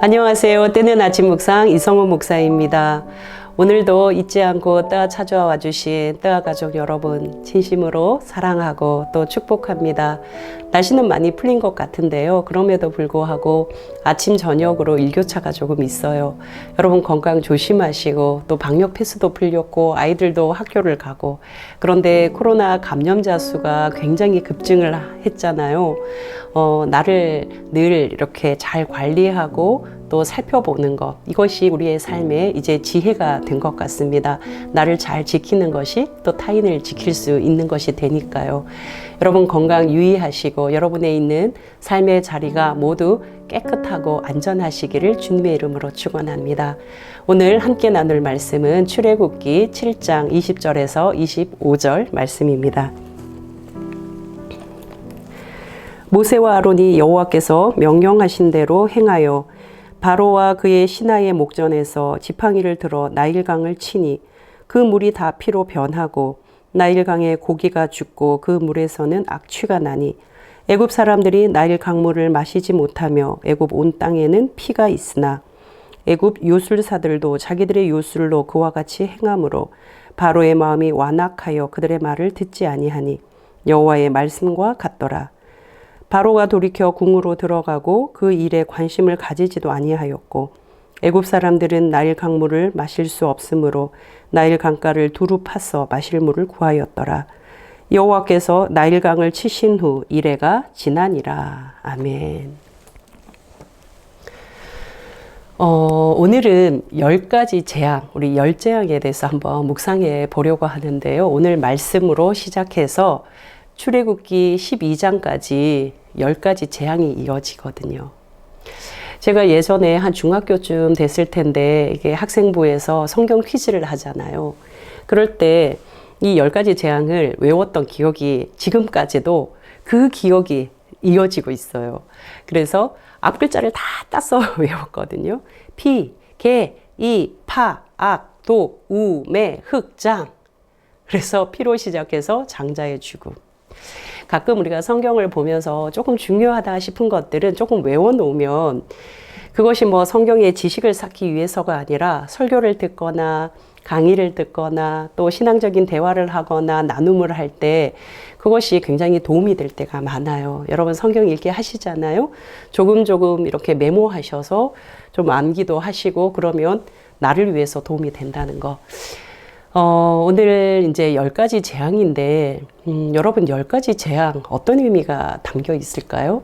안녕하세요. 때는 아침 묵상 이성우 목사입니다. 오늘도 잊지 않고 따 찾아와 주신 따 가족 여러분 진심으로 사랑하고 또 축복합니다. 날씨는 많이 풀린 것 같은데요. 그럼에도 불구하고 아침 저녁으로 일교차가 조금 있어요. 여러분 건강 조심하시고 또 방역 패스도 풀렸고 아이들도 학교를 가고 그런데 코로나 감염자 수가 굉장히 급증을 했잖아요. 어, 나를 늘 이렇게 잘 관리하고 또 살펴보는 것 이것이 우리의 삶에 이제 지혜가 된 것 같습니다. 나를 잘 지키는 것이 또 타인을 지킬 수 있는 것이 되니까요. 여러분 건강 유의하시고 여러분의 있는 삶의 자리가 모두 깨끗하고 안전하시기를 주님의 이름으로 축원합니다. 오늘 함께 나눌 말씀은 출애굽기 7장 20절에서 25절 말씀입니다. 모세와 아론이 여호와께서 명령하신 대로 행하여 바로와 그의 신하의 목전에서 지팡이를 들어 나일강을 치니 그 물이 다 피로 변하고 나일강에 고기가 죽고 그 물에서는 악취가 나니 애굽 사람들이 나일 강물을 마시지 못하며 애굽 온 땅에는 피가 있으나 애굽 요술사들도 자기들의 요술로 그와 같이 행함으로 바로의 마음이 완악하여 그들의 말을 듣지 아니하니 여호와의 말씀과 같더라. 바로가 돌이켜 궁으로 들어가고 그 일에 관심을 가지지도 아니하였고 애굽 사람들은 나일 강물을 마실 수 없으므로 나일 강가를 두루 파서 마실 물을 구하였더라. 여호와께서 나일 강을 치신 후 이래가 지나니라. 아멘. 어, 오늘은 열 가지 재앙, 우리 열 재앙에 대해서 한번 묵상해 보려고 하는데요. 오늘 말씀으로 시작해서 출애굽기 12장까지 10가지 재앙이 이어지거든요. 제가 예전에 한 중학교쯤 됐을 텐데 이게 학생부에서 성경 퀴즈를 하잖아요. 그럴 때 이 10가지 재앙을 외웠던 기억이 지금까지도 그 기억이 이어지고 있어요. 그래서 앞글자를 다 따서 외웠거든요. 피, 개, 이, 파, 악, 독, 우, 매, 흑, 장. 그래서 피로 시작해서 장자의 죽음. 가끔 우리가 성경을 보면서 조금 중요하다 싶은 것들은 조금 외워놓으면 그것이 뭐 성경의 지식을 쌓기 위해서가 아니라 설교를 듣거나 강의를 듣거나 또 신앙적인 대화를 하거나 나눔을 할 때 그것이 굉장히 도움이 될 때가 많아요. 여러분 성경 읽기 하시잖아요. 조금 조금 이렇게 메모하셔서 좀 암기도 하시고 그러면 나를 위해서 도움이 된다는 거. 어, 오늘 이제 열 가지 재앙인데, 음, 여러분 열 가지 재앙 어떤 의미가 담겨 있을까요?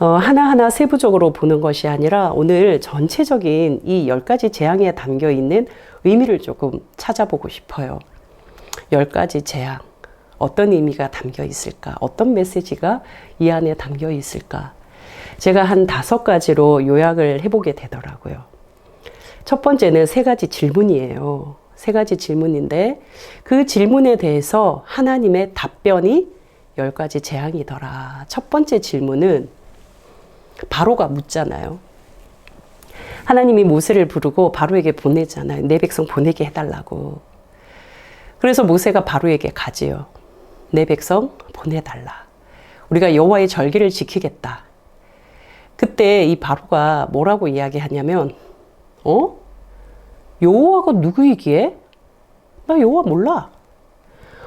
어, 하나하나 세부적으로 보는 것이 아니라 오늘 전체적인 이 열 가지 재앙에 담겨 있는 의미를 조금 찾아보고 싶어요. 열 가지 재앙. 어떤 의미가 담겨 있을까? 어떤 메시지가 이 안에 담겨 있을까? 제가 한 다섯 가지로 요약을 해보게 되더라고요. 첫 번째는 세 가지 질문이에요. 세 가지 질문인데 그 질문에 대해서 하나님의 답변이 열 가지 재앙이더라. 첫 번째 질문은 바로가 묻잖아요. 하나님이 모세를 부르고 바로에게 보내잖아요. 내 백성 보내게 해달라고. 그래서 모세가 바로에게 가지요. 내 백성 보내달라. 우리가 여호와의 절기를 지키겠다. 그때 이 바로가 뭐라고 이야기하냐면, 어? 여호와가 누구이기에? 나 여호와 몰라.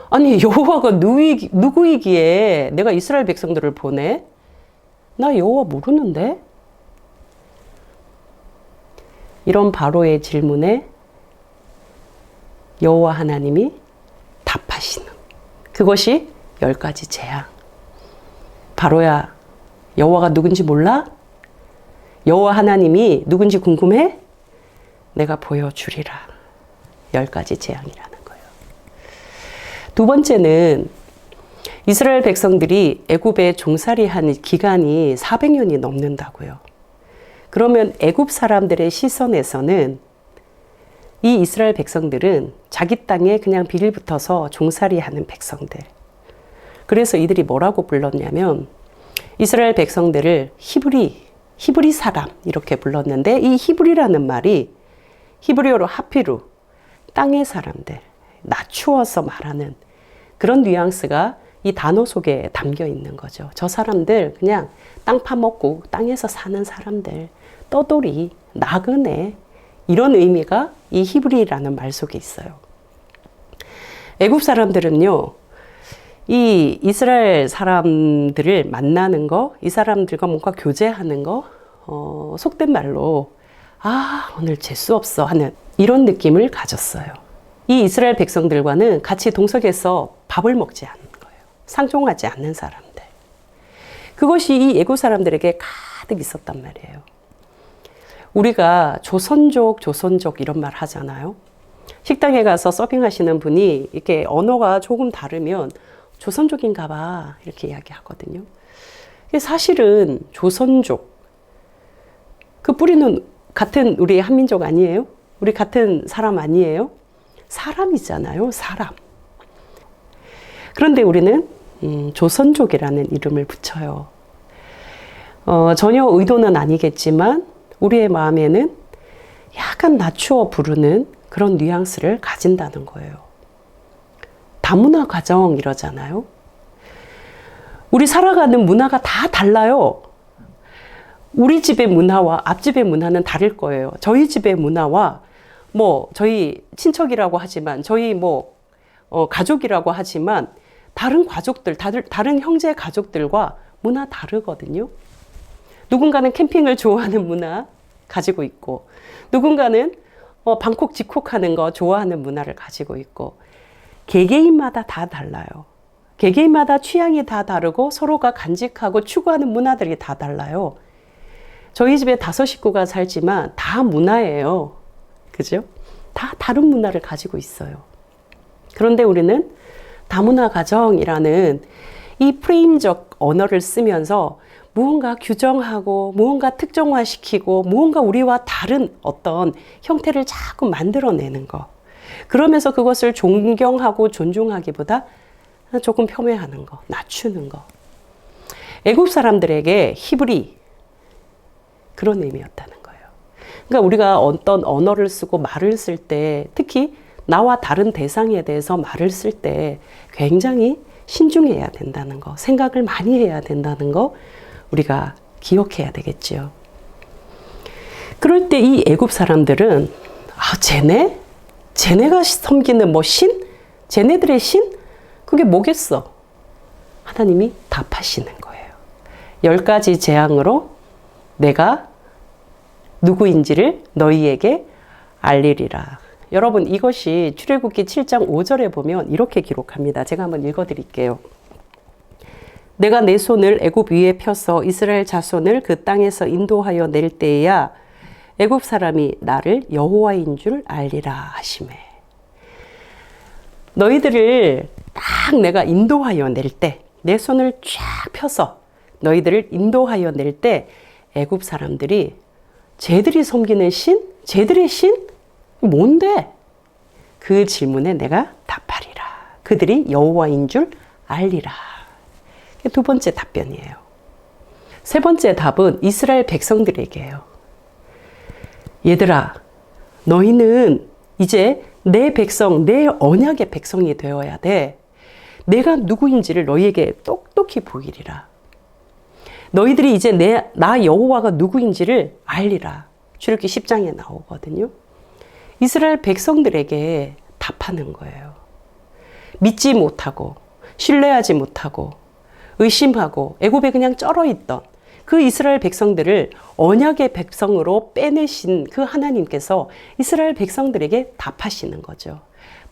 아니 여호와가 누구이기, 누구이기에 내가 이스라엘 백성들을 보내? 나 여호와 모르는데? 이런 바로의 질문에 여호와 하나님이 답하시는 그것이 열 가지 재앙. 바로야 여호와가 누군지 몰라? 여호와 하나님이 누군지 궁금해? 내가 보여주리라. 열 가지 재앙이라는 거예요. 두 번째는 이스라엘 백성들이 애굽에 종살이한 기간이 400년이 넘는다고요. 그러면 애굽 사람들의 시선에서는 이 이스라엘 백성들은 자기 땅에 그냥 비를 붙어서 종살이하는 백성들. 그래서 이들이 뭐라고 불렀냐면 이스라엘 백성들을 히브리 히브리 사람 이렇게 불렀는데 이 히브리라는 말이 히브리어로 하피루, 땅의 사람들, 낮추어서 말하는 그런 뉘앙스가 이 단어 속에 담겨 있는 거죠. 저 사람들 그냥 땅 파먹고 땅에서 사는 사람들, 떠돌이, 나그네 이런 의미가 이 히브리라는 말 속에 있어요. 애굽 사람들은요. 이 이스라엘 사람들을 만나는 거, 이 사람들과 뭔가 교제하는 거, 어, 속된 말로 아 오늘 재수 없어 하는 이런 느낌을 가졌어요. 이 이스라엘 백성들과는 같이 동석해서 밥을 먹지 않는 거예요. 상종하지 않는 사람들. 그것이 이 애굽 사람들에게 가득 있었단 말이에요. 우리가 조선족, 조선족 이런 말 하잖아요. 식당에 가서 서빙하시는 분이 이렇게 언어가 조금 다르면 조선족인가 봐 이렇게 이야기 하거든요. 사실은 조선족 그 뿌리는 같은 우리 한민족 아니에요? 우리 같은 사람 아니에요? 사람이잖아요, 사람. 그런데 우리는 음, 조선족이라는 이름을 붙여요. 어, 전혀 의도는 아니겠지만 우리의 마음에는 약간 낮추어 부르는 그런 뉘앙스를 가진다는 거예요. 다문화 가정 이러잖아요. 우리 살아가는 문화가 다 달라요. 우리 집의 문화와 앞집의 문화는 다를 거예요. 저희 집의 문화와 뭐 저희 친척이라고 하지만 저희 뭐 어, 가족이라고 하지만 다른 가족들, 다들, 다른 형제 가족들과 문화 다르거든요. 누군가는 캠핑을 좋아하는 문화 가지고 있고, 누군가는 어, 방콕 집콕하는 거 좋아하는 문화를 가지고 있고, 개개인마다 다 달라요. 개개인마다 취향이 다 다르고 서로가 간직하고 추구하는 문화들이 다 달라요. 저희 집에 다섯 식구가 살지만 다 문화예요. 그죠? 다 다른 문화를 가지고 있어요. 그런데 우리는 다문화 가정이라는 이 프레임적 언어를 쓰면서 무언가 규정하고 무언가 특정화시키고 무언가 우리와 다른 어떤 형태를 자꾸 만들어내는 거. 그러면서 그것을 존경하고 존중하기보다 조금 폄훼하는 거, 낮추는 거. 애국 사람들에게 히브리 그런 의미였다는 거예요. 그러니까 우리가 어떤 언어를 쓰고 말을 쓸 때 특히 나와 다른 대상에 대해서 말을 쓸 때 굉장히 신중해야 된다는 거, 생각을 많이 해야 된다는 거 우리가 기억해야 되겠지요. 그럴 때 이 애굽 사람들은 아, 쟤네? 쟤네가 섬기는 뭐 신? 쟤네들의 신? 그게 뭐겠어? 하나님이 답하시는 거예요. 열 가지 재앙으로 내가 누구인지를 너희에게 알리리라. 여러분 이것이 출애굽기 7장 5절에 보면 이렇게 기록합니다. 제가 한번 읽어 드릴게요. 내가 내 손을 애굽 위에 펴서 이스라엘 자손을 그 땅에서 인도하여 낼 때에야 애굽 사람이 나를 여호와인 줄 알리라 하심에 너희들을 딱 내가 인도하여 낼 때 내 손을 쫙 펴서 너희들을 인도하여 낼 때 애굽 사람들이 쟤들이 섬기는 신, 쟤들의 신 뭔데? 그 질문에 내가 답하리라. 그들이 여호와인 줄 알리라. 두 번째 답변이에요. 세 번째 답은 이스라엘 백성들에게요. 얘들아, 너희는 이제 내 백성, 내 언약의 백성이 되어야 돼. 내가 누구인지를 너희에게 똑똑히 보이리라. 너희들이 이제 내, 나 여호와가 누구인지를 알리라. 출애굽기 10장에 나오거든요. 이스라엘 백성들에게 답하는 거예요. 믿지 못하고 신뢰하지 못하고 의심하고 애굽에 그냥 쩔어 있던 그 이스라엘 백성들을 언약의 백성으로 빼내신 그 하나님께서 이스라엘 백성들에게 답하시는 거죠.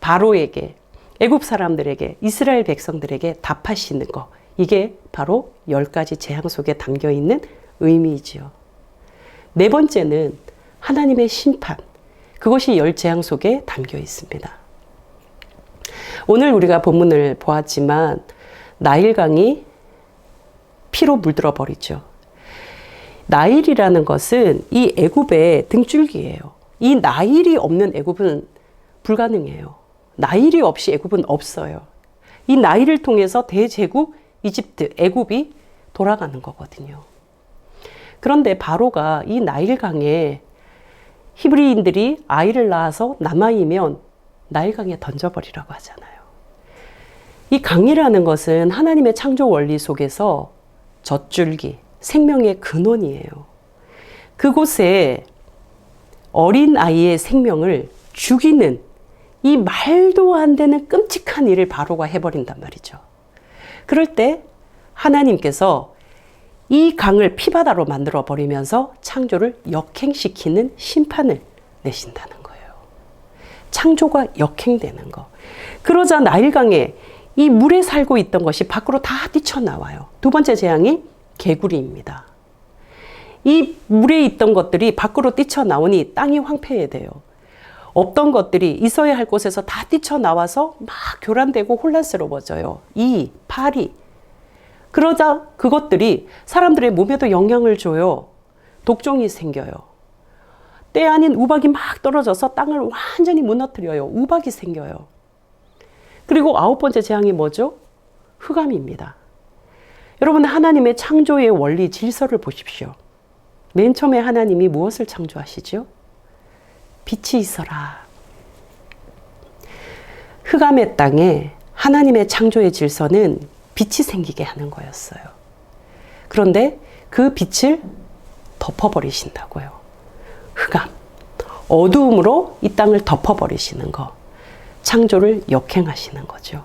바로에게 애굽 사람들에게 이스라엘 백성들에게 답하시는 거. 이게 바로 열 가지 재앙 속에 담겨 있는 의미이지요. 네 번째는 하나님의 심판. 그것이 열 재앙 속에 담겨 있습니다. 오늘 우리가 본문을 보았지만 나일강이 피로 물들어 버리죠. 나일이라는 것은 이 애굽의 등줄기예요. 이 나일이 없는 애굽은 불가능해요. 나일이 없이 애굽은 없어요. 이 나일을 통해서 대제국 이집트, 애굽이 돌아가는 거거든요. 그런데 바로가 이 나일강에 히브리인들이 아이를 낳아서 남아이면 나일강에 던져버리라고 하잖아요. 이 강이라는 것은 하나님의 창조 원리 속에서 젖줄기, 생명의 근원이에요. 그곳에 어린 아이의 생명을 죽이는 이 말도 안 되는 끔찍한 일을 바로가 해버린단 말이죠. 그럴 때 하나님께서 이 강을 피바다로 만들어 버리면서 창조를 역행시키는 심판을 내신다는 거예요. 창조가 역행되는 거. 그러자 나일강에 이 물에 살고 있던 것이 밖으로 다 뛰쳐나와요. 두 번째 재앙이 개구리입니다. 이 물에 있던 것들이 밖으로 뛰쳐나오니 땅이 황폐해돼요. 없던 것들이 있어야 할 곳에서 다 뛰쳐나와서 막 교란되고 혼란스러워져요. 이, 파리. 그러자 그것들이 사람들의 몸에도 영향을 줘요. 독종이 생겨요. 때 아닌 우박이 막 떨어져서 땅을 완전히 무너뜨려요. 우박이 생겨요. 그리고 아홉 번째 재앙이 뭐죠? 흑암입니다. 여러분, 하나님의 창조의 원리 질서를 보십시오. 맨 처음에 하나님이 무엇을 창조하시죠? 빛이 있어라. 흑암의 땅에 하나님의 창조의 질서는 빛이 생기게 하는 거였어요. 그런데 그 빛을 덮어버리신다고요. 흑암. 어두움으로 이 땅을 덮어버리시는 거. 창조를 역행하시는 거죠.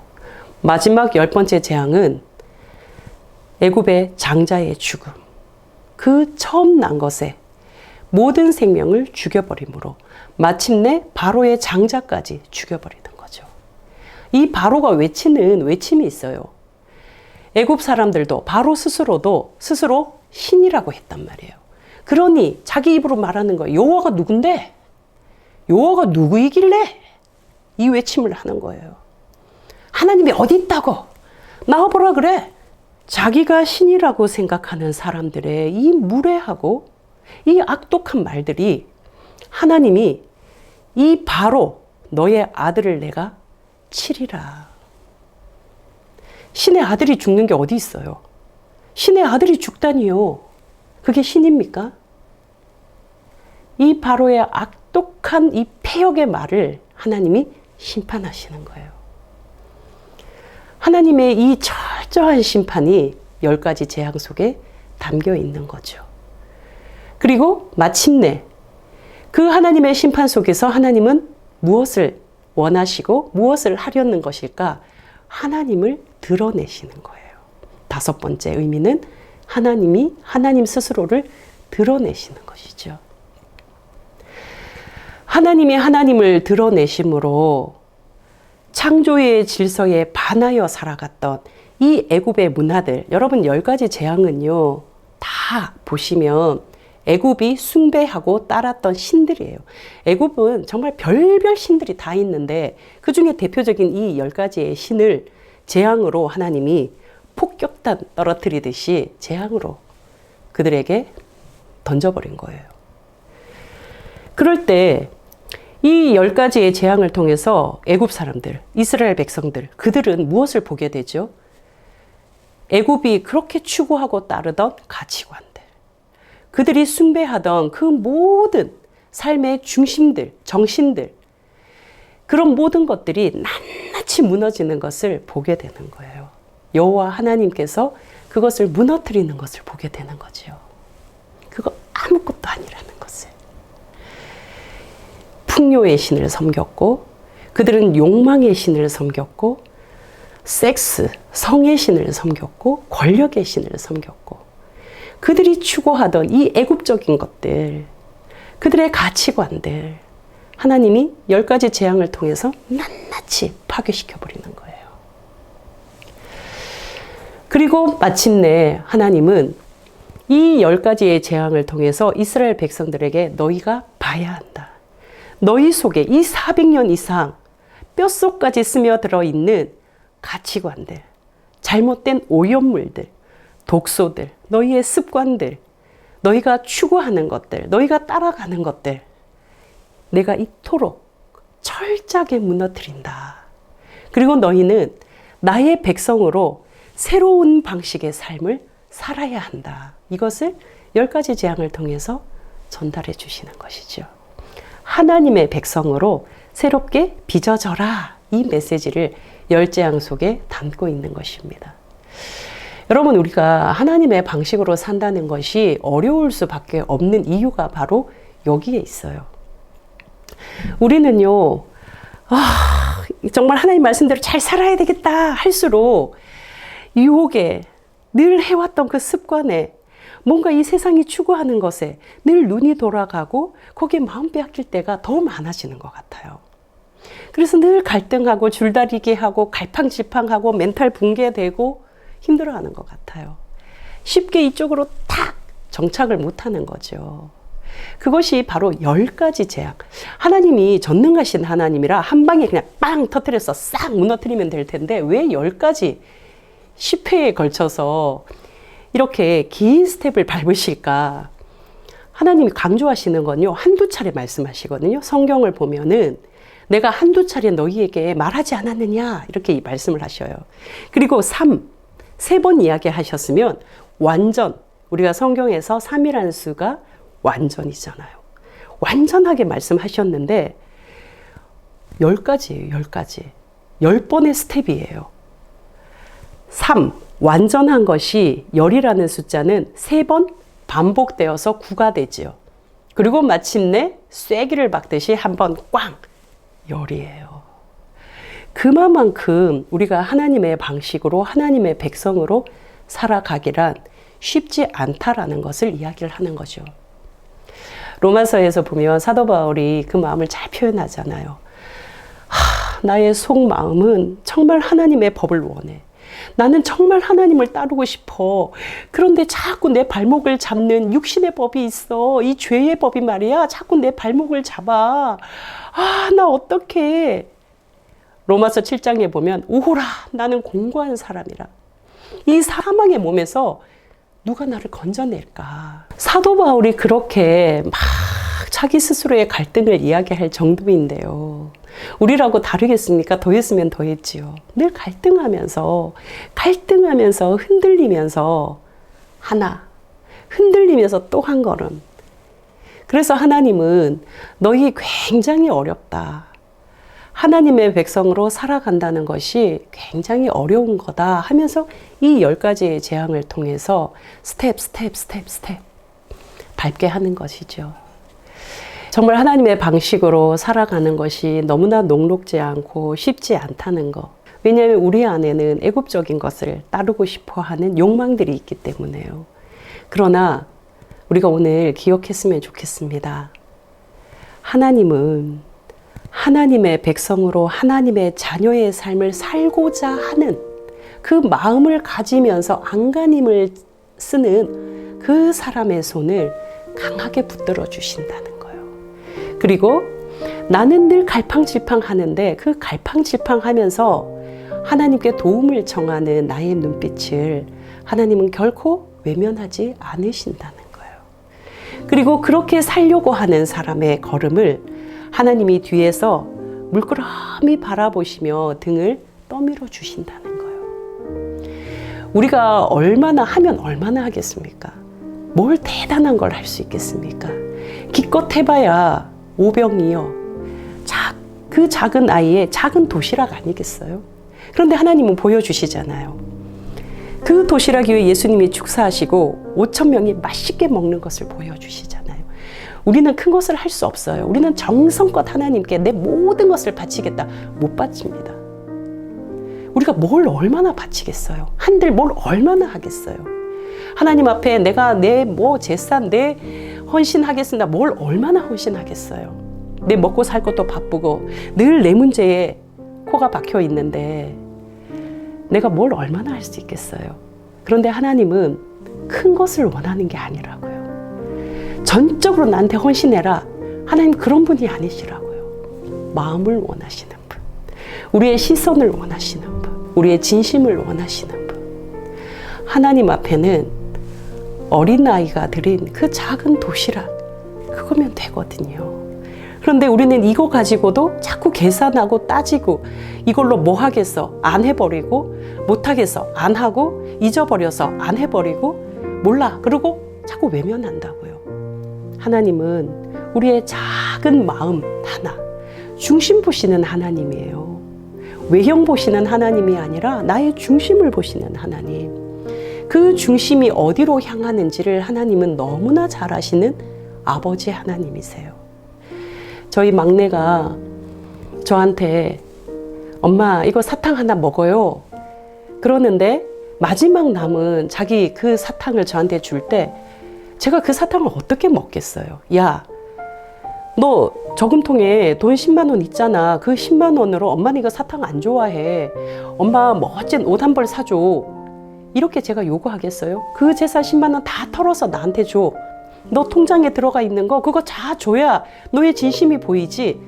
마지막 열 번째 재앙은 애굽의 장자의 죽음. 그 처음 난 것에 모든 생명을 죽여버림으로 마침내 바로의 장자까지 죽여버리는 거죠. 이 바로가 외치는 외침이 있어요. 애굽 사람들도 바로 스스로도 스스로 신이라고 했단 말이에요. 그러니 자기 입으로 말하는 거예요. 여호와가 누군데? 여호와가 누구이길래? 이 외침을 하는 거예요. 하나님이 어디 있다고? 나와보라 그래. 자기가 신이라고 생각하는 사람들의 이 무례하고 이 악독한 말들이 하나님이 이 바로 너의 아들을 내가 치리라. 신의 아들이 죽는 게 어디 있어요? 신의 아들이 죽다니요. 그게 신입니까? 이 바로의 악독한 이 폐역의 말을 하나님이 심판하시는 거예요. 하나님의 이 철저한 심판이 열 가지 재앙 속에 담겨 있는 거죠. 그리고 마침내 그 하나님의 심판 속에서 하나님은 무엇을 원하시고 무엇을 하려는 것일까? 하나님을 드러내시는 거예요. 다섯 번째 의미는 하나님이 하나님 스스로를 드러내시는 것이죠. 하나님이 하나님을 드러내심으로 창조의 질서에 반하여 살아갔던 이 애굽의 문화들, 여러분 열 가지 재앙은요, 다 보시면 애굽이 숭배하고 따랐던 신들이에요. 애굽은 정말 별별 신들이 다 있는데 그 중에 대표적인 이 열 가지의 신을 재앙으로 하나님이 폭격단 떨어뜨리듯이 재앙으로 그들에게 던져버린 거예요. 그럴 때 이 열 가지의 재앙을 통해서 애굽 사람들, 이스라엘 백성들, 그들은 무엇을 보게 되죠? 애굽이 그렇게 추구하고 따르던 가치관들, 그들이 숭배하던 그 모든 삶의 중심들, 정신들, 그런 모든 것들이 낱낱이 무너지는 것을 보게 되는 거예요. 여호와 하나님께서 그것을 무너뜨리는 것을 보게 되는 거죠. 그거 아무것도 아니라는 것을. 풍요의 신을 섬겼고, 그들은 욕망의 신을 섬겼고, 섹스, 성의 신을 섬겼고, 권력의 신을 섬겼고, 그들이 추구하던 이 애굽적인 것들, 그들의 가치관들, 하나님이 열 가지 재앙을 통해서 낱낱이 파괴시켜 버리는 거예요. 그리고 마침내 하나님은 이 열 가지의 재앙을 통해서 이스라엘 백성들에게 너희가 봐야 한다. 너희 속에 이 400년 이상 뼛속까지 스며들어 있는 가치관들, 잘못된 오염물들, 독소들, 너희의 습관들, 너희가 추구하는 것들, 너희가 따라가는 것들, 내가 이토록 철저하게 무너뜨린다. 그리고 너희는 나의 백성으로 새로운 방식의 삶을 살아야 한다. 이것을 열 가지 재앙을 통해서 전달해 주시는 것이죠. 하나님의 백성으로 새롭게 빚어져라. 이 메시지를 열 재앙 속에 담고 있는 것입니다. 여러분, 우리가 하나님의 방식으로 산다는 것이 어려울 수밖에 없는 이유가 바로 여기에 있어요. 우리는요, 아, 정말 하나님 말씀대로 잘 살아야 되겠다 할수록 유혹에 늘 해왔던 그 습관에 뭔가 이 세상이 추구하는 것에 늘 눈이 돌아가고 거기에 마음 빼앗길 때가 더 많아지는 것 같아요. 그래서 늘 갈등하고 줄다리기 하고 갈팡질팡하고 멘탈 붕괴되고 힘들어하는 것 같아요. 쉽게 이쪽으로 탁 정착을 못하는 거죠. 그것이 바로 열 가지 재앙. 하나님이 전능하신 하나님이라 한 방에 그냥 빵 터트려서 싹 무너뜨리면 될 텐데 왜 열 가지 10회에 걸쳐서 이렇게 긴 스텝을 밟으실까? 하나님이 강조하시는 건요, 한두 차례 말씀하시거든요. 성경을 보면은 내가 한두 차례 너희에게 말하지 않았느냐? 이렇게 말씀을 하셔요. 그리고 3, 세 번 이야기 하셨으면 완전, 우리가 성경에서 3이라는 수가 완전이잖아요. 완전하게 말씀하셨는데, 열 가지예요, 열 가지. 열 번의 스텝이에요. 3. 완전한 것이 열이라는 숫자는 세번 반복되어서 9가 되지요. 그리고 마침내 쐐기를 박듯이 한 번 꽝! 열이에요. 그만큼 우리가 하나님의 방식으로 하나님의 백성으로 살아가기란 쉽지 않다라는 것을 이야기를 하는 거죠. 로마서에서 보면 사도 바울이 그 마음을 잘 표현하잖아요. 하, 나의 속마음은 정말 하나님의 법을 원해. 나는 정말 하나님을 따르고 싶어. 그런데 자꾸 내 발목을 잡는 육신의 법이 있어. 이 죄의 법이 말이야. 자꾸 내 발목을 잡아. 아, 나 어떡해. 로마서 7장에 보면, 오호라, 나는 공고한 사람이라. 이 사망의 몸에서 누가 나를 건져낼까? 사도 바울이 그렇게 막 자기 스스로의 갈등을 이야기할 정도인데요. 우리라고 다르겠습니까? 더했으면 더했지요. 늘 갈등하면서, 갈등하면서, 흔들리면서, 하나, 흔들리면서 또 한 걸음. 그래서 하나님은 너희 굉장히 어렵다. 하나님의 백성으로 살아간다는 것이 굉장히 어려운 거다 하면서 이 열 가지의 재앙을 통해서 스텝, 스텝, 스텝, 스텝 밟게 하는 것이죠. 정말 하나님의 방식으로 살아가는 것이 너무나 녹록지 않고 쉽지 않다는 것. 왜냐하면 우리 안에는 애굽적인 것을 따르고 싶어 하는 욕망들이 있기 때문에요. 그러나 우리가 오늘 기억했으면 좋겠습니다. 하나님은 하나님의 백성으로 하나님의 자녀의 삶을 살고자 하는 그 마음을 가지면서 안간힘을 쓰는 그 사람의 손을 강하게 붙들어 주신다는 거예요. 그리고 나는 늘 갈팡질팡 하는데 그 갈팡질팡 하면서 하나님께 도움을 청하는 나의 눈빛을 하나님은 결코 외면하지 않으신다는 거예요. 그리고 그렇게 살려고 하는 사람의 걸음을 하나님이 뒤에서 물끄러미 바라보시며 등을 떠밀어 주신다는 거예요. 우리가 얼마나 하면 얼마나 하겠습니까? 뭘 대단한 걸 할 수 있겠습니까? 기껏 해봐야 오병이요. 자, 그 작은 아이의 작은 도시락 아니겠어요? 그런데 하나님은 보여주시잖아요. 그 도시락 위에 예수님이 축사하시고 5천 명이 맛있게 먹는 것을 보여주시잖아요. 우리는 큰 것을 할 수 없어요. 우리는 정성껏 하나님께 내 모든 것을 바치겠다. 못 바칩니다. 우리가 뭘 얼마나 바치겠어요? 한들 뭘 얼마나 하겠어요? 하나님 앞에 내가 내 뭐 재산, 내 헌신하겠습니다. 뭘 얼마나 헌신하겠어요? 내 먹고 살 것도 바쁘고 늘 내 문제에 코가 박혀 있는데 내가 뭘 얼마나 할 수 있겠어요? 그런데 하나님은 큰 것을 원하는 게 아니라고요. 전적으로 나한테 헌신해라. 하나님 그런 분이 아니시라고요. 마음을 원하시는 분. 우리의 시선을 원하시는 분. 우리의 진심을 원하시는 분. 하나님 앞에는 어린아이가 드린 그 작은 도시락, 그거면 되거든요. 그런데 우리는 이거 가지고도 자꾸 계산하고 따지고 이걸로 뭐 하겠어? 안 해버리고 못하겠어? 안 하고 잊어버려서 안 해버리고 몰라. 그리고 자꾸 외면한다고요. 하나님은 우리의 작은 마음 하나, 중심 보시는 하나님이에요. 외형 보시는 하나님이 아니라 나의 중심을 보시는 하나님. 그 중심이 어디로 향하는지를 하나님은 너무나 잘 아시는 아버지 하나님이세요. 저희 막내가 저한테 엄마 이거 사탕 하나 먹어요. 그러는데 마지막 남은 자기 그 사탕을 저한테 줄 때 제가 그 사탕을 어떻게 먹겠어요? 야, 너 저금통에 돈 10만 원 있잖아. 그 10만 원으로 엄마 이거 사탕 안 좋아해. 엄마 멋진 옷 한 벌 사줘. 이렇게 제가 요구하겠어요? 그 재산 10만 원 다 털어서 나한테 줘. 너 통장에 들어가 있는 거 그거 다 줘야 너의 진심이 보이지.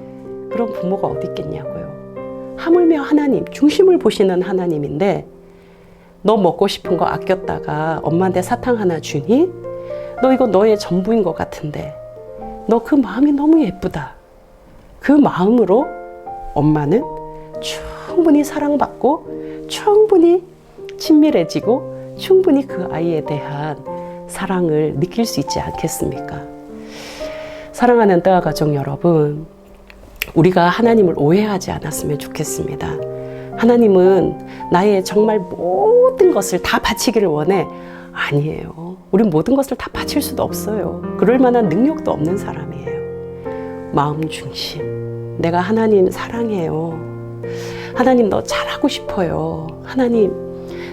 그런 부모가 어디 있겠냐고요. 하물며 하나님, 중심을 보시는 하나님인데 너 먹고 싶은 거 아꼈다가 엄마한테 사탕 하나 주니? 너 이거 너의 전부인 것 같은데 너 그 마음이 너무 예쁘다. 그 마음으로 엄마는 충분히 사랑받고 충분히 친밀해지고 충분히 그 아이에 대한 사랑을 느낄 수 있지 않겠습니까? 사랑하는 따아 가족 여러분, 우리가 하나님을 오해하지 않았으면 좋겠습니다. 하나님은 나의 정말 모든 것을 다 바치기를 원해. 아니에요. 우린 모든 것을 다 바칠 수도 없어요. 그럴 만한 능력도 없는 사람이에요. 마음 중심. 내가 하나님 사랑해요. 하나님 너 잘하고 싶어요. 하나님,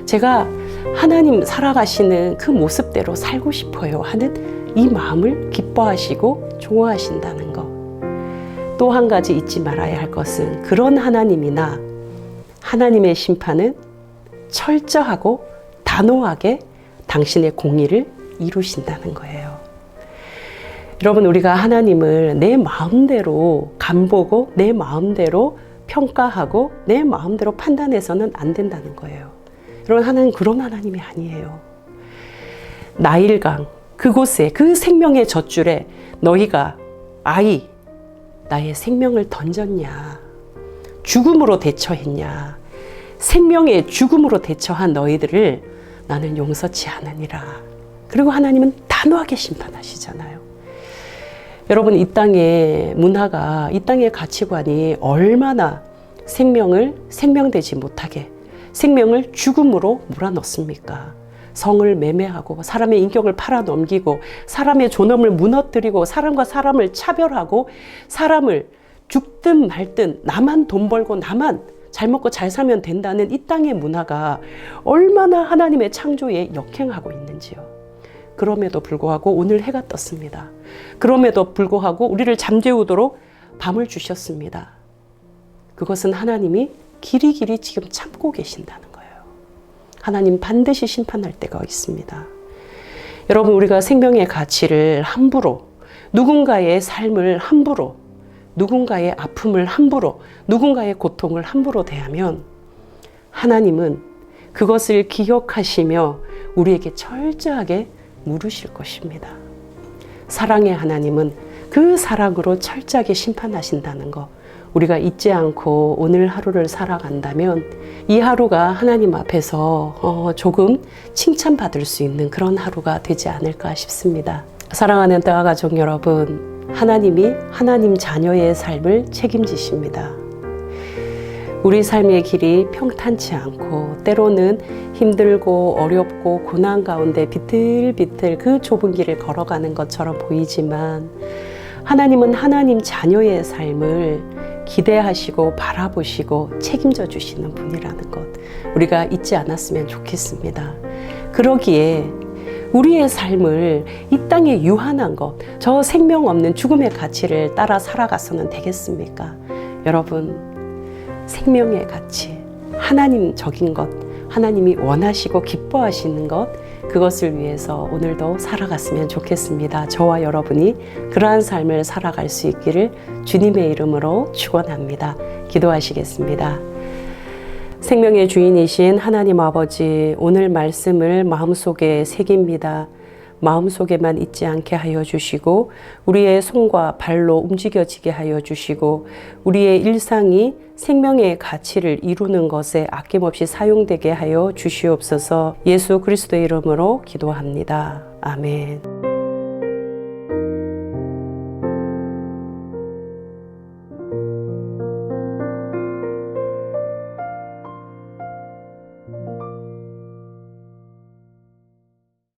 제가 하나님 살아가시는 그 모습대로 살고 싶어요. 하는 이 마음을 기뻐하시고 좋아하신다는 것. 또 한 가지 잊지 말아야 할 것은 그런 하나님이나 하나님의 심판은 철저하고 단호하게 당신의 공의를 이루신다는 거예요. 여러분, 우리가 하나님을 내 마음대로 간보고 내 마음대로 평가하고 내 마음대로 판단해서는 안 된다는 거예요. 여러분, 하나님 그런 하나님이 아니에요. 나일강, 그곳에, 그 생명의 젖줄에 너희가 아이, 나의 생명을 던졌냐. 죽음으로 대처했냐. 생명의 죽음으로 대처한 너희들을 나는 용서치 않으니라. 그리고 하나님은 단호하게 심판하시잖아요. 여러분, 이 땅의 문화가, 이 땅의 가치관이 얼마나 생명을 생명되지 못하게, 생명을 죽음으로 몰아넣습니까? 성을 매매하고, 사람의 인격을 팔아넘기고, 사람의 존엄을 무너뜨리고, 사람과 사람을 차별하고, 사람을 죽든 말든 나만 돈 벌고 나만 잘 먹고 잘 살면 된다는 이 땅의 문화가 얼마나 하나님의 창조에 역행하고 있는지요. 그럼에도 불구하고 오늘 해가 떴습니다. 그럼에도 불구하고 우리를 잠재우도록 밤을 주셨습니다. 그것은 하나님이 길이 길이 지금 참고 계신다는 거예요. 하나님 반드시 심판할 때가 있습니다. 여러분, 우리가 생명의 가치를 함부로, 누군가의 삶을 함부로, 누군가의 아픔을 함부로, 누군가의 고통을 함부로 대하면 하나님은 그것을 기억하시며 우리에게 철저하게 물으실 것입니다. 사랑의 하나님은 그 사랑으로 철저하게 심판하신다는 것. 우리가 잊지 않고 오늘 하루를 살아간다면 이 하루가 하나님 앞에서 어, 조금 칭찬받을 수 있는 그런 하루가 되지 않을까 싶습니다. 사랑하는 따가 가족 여러분, 하나님이 하나님 자녀의 삶을 책임지십니다. 우리 삶의 길이 평탄치 않고 때로는 힘들고 어렵고 고난 가운데 비틀비틀 그 좁은 길을 걸어가는 것처럼 보이지만 하나님은 하나님 자녀의 삶을 기대하시고 바라보시고 책임져 주시는 분이라는 것 우리가 잊지 않았으면 좋겠습니다. 그러기에 우리의 삶을 이 땅에 유한한 것, 저 생명 없는 죽음의 가치를 따라 살아가서는 되겠습니까? 여러분, 생명의 가치, 하나님적인 것, 하나님이 원하시고 기뻐하시는 것, 그것을 위해서 오늘도 살아갔으면 좋겠습니다. 저와 여러분이 그러한 삶을 살아갈 수 있기를 주님의 이름으로 축원합니다. 기도하시겠습니다. 생명의 주인이신 하나님 아버지, 오늘 말씀을 마음속에 새깁니다. 마음속에만 있지 않게 하여 주시고, 우리의 손과 발로 움직여지게 하여 주시고, 우리의 일상이 생명의 가치를 이루는 것에 아낌없이 사용되게 하여 주시옵소서 예수 그리스도의 이름으로 기도합니다. 아멘.